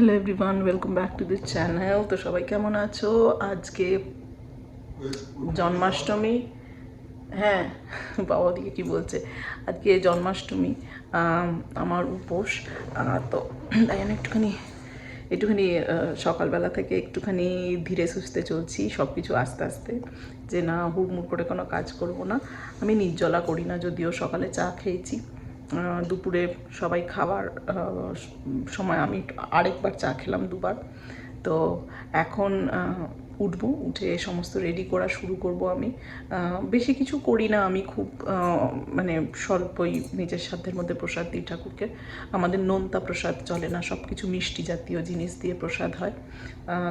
Hello everyone, welcome back to this channel. তো সবাই কেমন আছো? আজকে জন্মাষ্টমী। হ্যাঁ বাবা দিকে কি বলছে? আজকে জন্মাষ্টমী আমার উপোস। তো তাই আমি একটুখানি একটুখানি সকালবেলা থেকে একটুখানি ধীরে সুস্থে চলছি সব কিছু আস্তে আস্তে। যে না, হুড়মুড় করে কোনো কাজ করব না। আমি নির্জলা করি না, যদিও সকালে চা খেয়েছি। দুপুরে সবাই খাবার সময় আমি আরেকবার চা খেলাম দুবার। তো এখন উঠবো, উঠে সমস্ত রেডি করা শুরু করব আমি। বেশি কিছু করি না আমি খুব মানে স্বল্পই নিজের সাধ্যের মধ্যে প্রসাদ দিই ঠাকুরকে। আমাদের নোনতা প্রসাদ চলে না সব কিছু মিষ্টি জাতীয় জিনিস দিয়ে প্রসাদ হয়।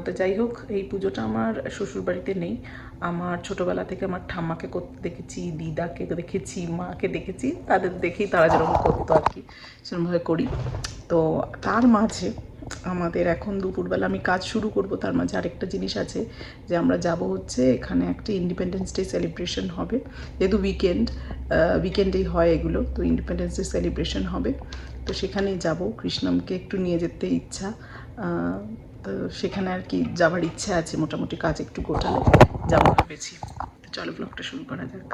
তো যাই হোক, এই পুজোটা আমার শ্বশুরবাড়িতে নেই। আমার ছোটোবেলা থেকে আমার ঠাম্মাকে করতে দেখেছি, দিদাকে দেখেছি, মাকে দেখেছি, তাদের দেখেই তারা যেরকম করতো আর কি, সেরকমভাবে করি। তো তার মাঝে আমাদের এখন দুপুরবেলা আমি কাজ শুরু করব, তার মাঝে আরেকটা জিনিস আছে যে আমরা যাব হচ্ছে এখানে একটা ইন্ডিপেন্ডেন্স ডে সেলিব্রেশন হবে, যেহেতু উইকেন্ড উইকেন্ডেই হয় এগুলো, তো ইন্ডিপেন্ডেন্স ডে সেলিব্রেশন হবে। তো সেখানেই যাব, কৃষ্ণমকে একটু নিয়ে যেতে ইচ্ছা তো সেখানে আর কি যাবার ইচ্ছা আছে, মোটামুটি কাজ একটু গোটালে, যাব ভেবেছি। চলো ব্লগটা শুরু করা যাক।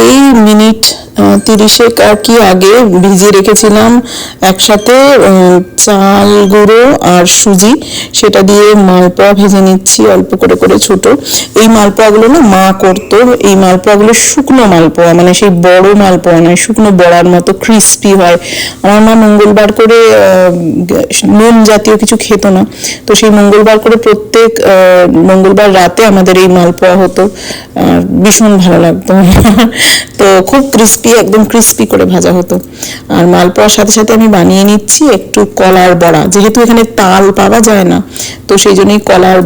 এই মিনিট আহ, তিরিশেক আর কি আগে ভিজিয়ে রেখেছিলাম একসাথে চাল গুঁড়ো আর সুজি সেটা দিয়ে মালপোয়া ভেজে নিচ্ছি অল্প করে করে ছোট। এই মালপোয়াগুলো না মা করতো এই মালপোয়াগুলো শুকনো মালপোয়া মানে সেই বড় মালপোয়া নয় শুকনো বড়ার মতো ক্রিস্পি হয়। আমার মা মঙ্গলবার করে নুন জাতীয় কিছু খেত না তো সেই মঙ্গলবার করে প্রত্যেক মঙ্গলবার রাতে আমাদের এই মালপোয়া হতো। আর ভীষণ ভালো লাগতো। তো খুব ক্রিস্পি একদম ক্রিস্পি করে ভাজা হতো। আর মালপোয়ার সাথে সাথে আমি বানিয়ে নিচ্ছি একটু কলার বড়া। যেহেতু এখানে তাল পাওয়া যায় না, তো সেই জন্যই কলার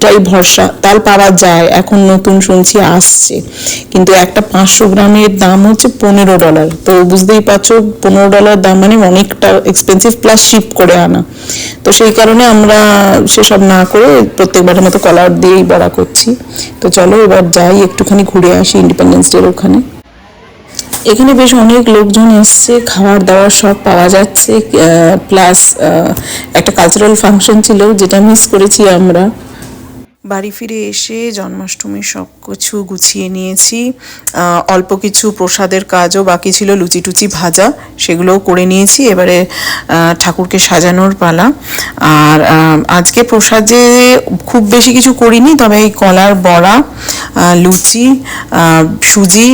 টাই ভরসা। তাল পাওয়া যায়। এখন নতুন শুনছি, আসছে। কিন্তু একটা পাঁচশো গ্রামের দাম হচ্ছে পনেরো ডলার তো বুঝতেই পারছ, পনেরো ডলার দাম মানে অনেকটা এক্সপেন্সিভ প্লাস শিপ করে আনা। তো সেই কারণে আমরা সেসব না করে প্রত্যেকবারের মতো কলার দিয়েই বড়া করছি। তো চলো এবার যাই, একটুখানি ঘুরে আসি ইন্ডিপেন্ডেন্স ডের ওখানে। এখানে বেশ অনেক লোকজন এসছে খাবার দাবার সব পাওয়া যাচ্ছে। প্লাস একটা কালচারাল ফাংশন ছিল, যেটা মিস করেছি আমরা। বাড়ি ফিরে এসে জন্মাষ্টমীর সব কিছু গুছিয়ে নিয়েছি। অল্প কিছু প্রসাদের কাজও বাকি ছিল লুচি টুচি ভাজা সেগুলোও করে নিয়েছি। এবারে ঠাকুরকে সাজানোর পালা। আর আজকে প্রসাদে খুব বেশি কিছু করিনি, তবে এই কলার বড়া লুচি সুজি,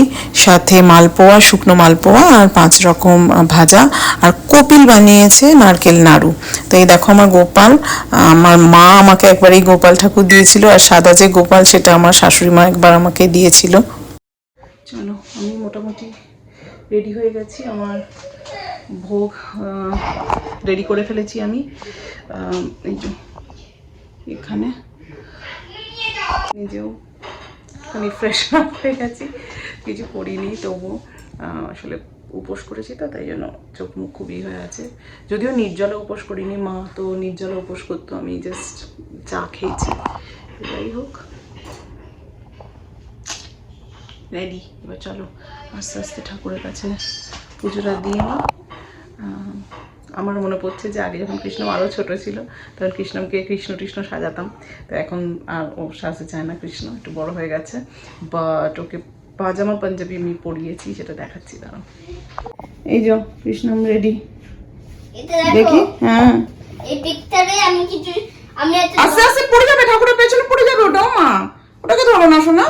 সাথে মালপোয়া, শুকনো মালপোয়া আর পাঁচ রকম ভাজা। আর কপিল বানিয়েছে নারকেল নাড়ু। তো এই দেখো আমার গোপাল আমার মা আমাকে একবার এই গোপাল ঠাকুর দিয়েছিল আর সাদা যে গোপাল, সেটা আমার শাশুড়ি মা একবার আমাকে দিয়েছিল। চলো, আমি মোটামুটি রেডি হয়ে গেছি। আমার ভোগ রেডি করে ফেলেছি আমি। এই যে, এখানে। নিজেও আমি ফ্রেশ হয়ে গেছি। কিছু করিনি, তবু আসলে উপোস করেছি তো, তাই জন্য চোখ মুখ খুবই হয়ে আছে। যদিও নির্জলা উপোস করিনি, মা তো নির্জলা উপোস করতো, আমি জাস্ট চা খেয়েছি। যাই হোক রেডি এবার চলো আস্তে আস্তে ঠাকুরের কাছে পুজোটা দিয়ে নিই। আমার মনে পড়ছে যে আগে যখন কৃষ্ণ আরও ছোট ছিল তখন কৃষ্ণকে কৃষ্ণ কৃষ্ণ সাজাতাম। তো এখন আর ও সাজতে চায় না কৃষ্ণ একটু বড় হয়ে গেছে। বাট ওকে পাজামা পাঞ্জাবি আমি পরিয়েছি সেটা দেখাচ্ছি দাঁড়াও। এই যে কৃষ্ণম রেডি দেখি। হ্যাঁ। এই পিকচারে আমি কিছু আস্তে আস্তে পড়ে যাবে ঠাকুরের পেছনে পড়ে যাবে ওটাও মা। ওটাকে ধরো না শোনা।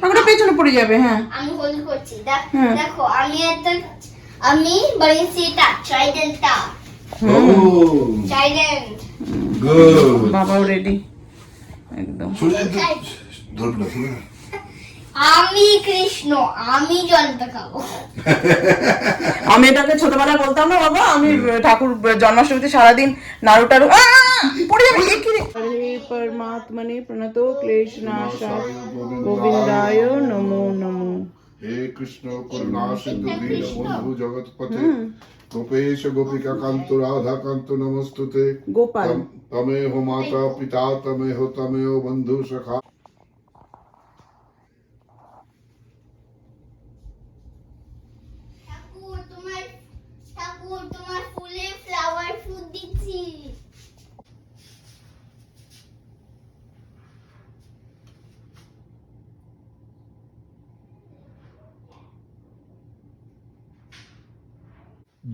ঠাকুরের পেছনে পড়ে যাবে হ্যাঁ। আমি হোল্ড করছি দেখ হ্যাঁ। দেখো আমি একটা আমি বানিয়েছি এটা ট্রাইডেন্টটা ট্রাইডেন্ট good. বাবাও রেডি একদম। আমি কৃষ্ণ আমি জলটা খাব আমি এটাকে ছোটবেলায় বলতাম না বাবা? আমি ঠাকুর জন্মাষ্টমীতে সারাদিন নাড়ু টাড়ু! পড়ে যাবে এ কি রে? হরে পরমাত্মনে প্রণত ক্লেশ নাশায় গোবিন্দায় নমো নমো হে কৃষ্ণ করুণা সিন্ধু দীন বন্ধু জগৎপথে গোপেশ গোপিকা কান্ত রাধা কান্ত নমস্তুতে গোপাল তমে হো মাতা পিতা তমে হো তমে হো বন্ধু সখা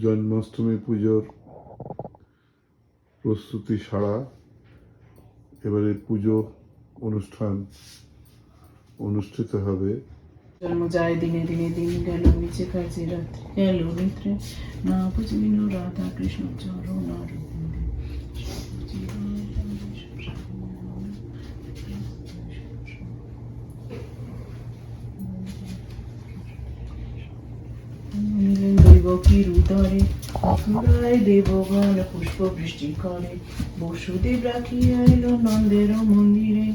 জন্মাষ্টমী পুজোর প্রস্তুতি সারা, এবারে পুজো অনুষ্ঠান অনুষ্ঠিত হবে। যায় দিনে দিনে দিন গেল নিচে কাজে রাত্রি গেল নিত্রে না বুঝলিন রাধা কৃষ্ণ চরণ আর দেবকীর উদরে মথুরায় দেবগণ পুষ্প বৃষ্টি করে। বসুদেব রাখিয়া এলো নন্দের মন্দিরে,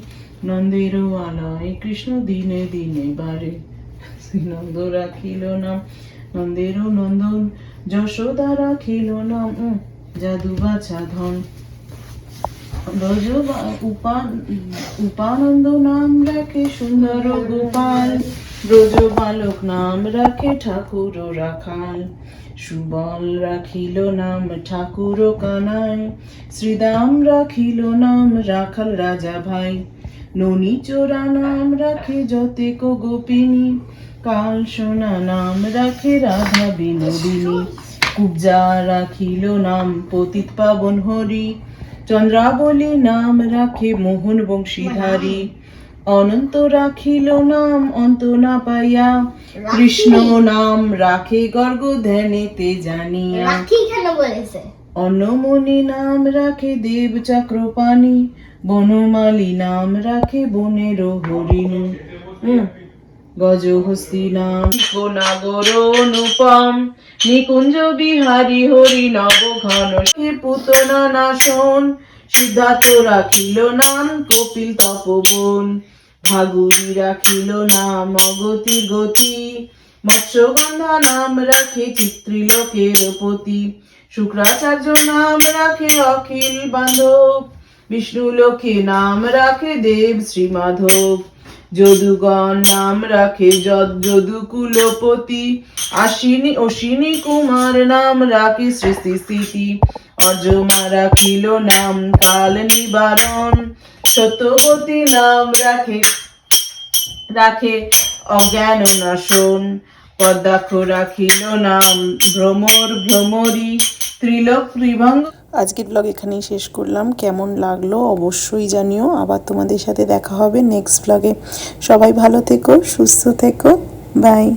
নন্দের আলয় কৃষ্ণ দিনে দিনে বারে। শ্রীনন্দ রাখিল নাম, নন্দের নন্দন, যশোদা রাখিল নাম জাদু বাছা ধন। উপানন্দ নাম রাখে সুন্দর গোপাল। ব্রজ বালক নাম রাখে ঠাকুর রাখাল। সুবল রাখিল নাম ঠাকুর কানাই। শ্রীদাম রাখিল নাম রাখাল রাজা ভাই। ননী চোরা নাম রাখে যতেক গোপিনী। কাল সোনা নাম রাখে রাধা বিনোদিনী। কুবজা রাখিল নাম পতিত পাবন হরি। চন্দ্রাবলী নাম রাখে মোহন বংশীধারী। অনন্ত রাখিল নাম অন্ত না পাইয়া। কৃষ্ণ নাম রাখে গর্গ ধ্যানেতে জানিয়া। রাখি কেন বলেছে? অন্নমণি নাম রাখে দেব চক্রপাণী বনমালী নাম রাখে বনের হরিণ। হুম। গজহস্তি নাম নাগর অনুপম নিকুঞ্জ বিহারী হরি নব ঘন পুতনা নাশন সিদ্ধার্থ রাখিল নাম কপিল তপবন। ভাগুরি রাখিল নাম অগতির গতি। মৎস্যগন্ধা নাম রাখে চিত্রিলোকের পতি শুক্রাচার্য নাম রাখে অখিল বান্ধব। বিষ্ণু লোকে নাম রাখে দেব শ্রী মাধব যদুগণ নাম রাখে যদ যদু কুলপতি। আশ্বিনী অশ্বিনী কুমার নাম রাখে সৃষ্টি স্থিতি অজমা রাখিল নাম, কাল নিবারণ। সত্যবতী নাম রাখে রাখে অজ্ঞান নাশন। পদ্মাক্ষ রাখিল নাম, ভ্রমর ভ্রমরী, ত্রিলোক ত্রিভঙ্গ। আজকের ব্লগ এখানেই শেষ করলাম। কেমন লাগল অবশ্যই জানিও। আবার তোমাদের সাথে দেখা হবে নেক্সট ব্লগে সবাই ভালো থেকো, সুস্থ থেকো। বাই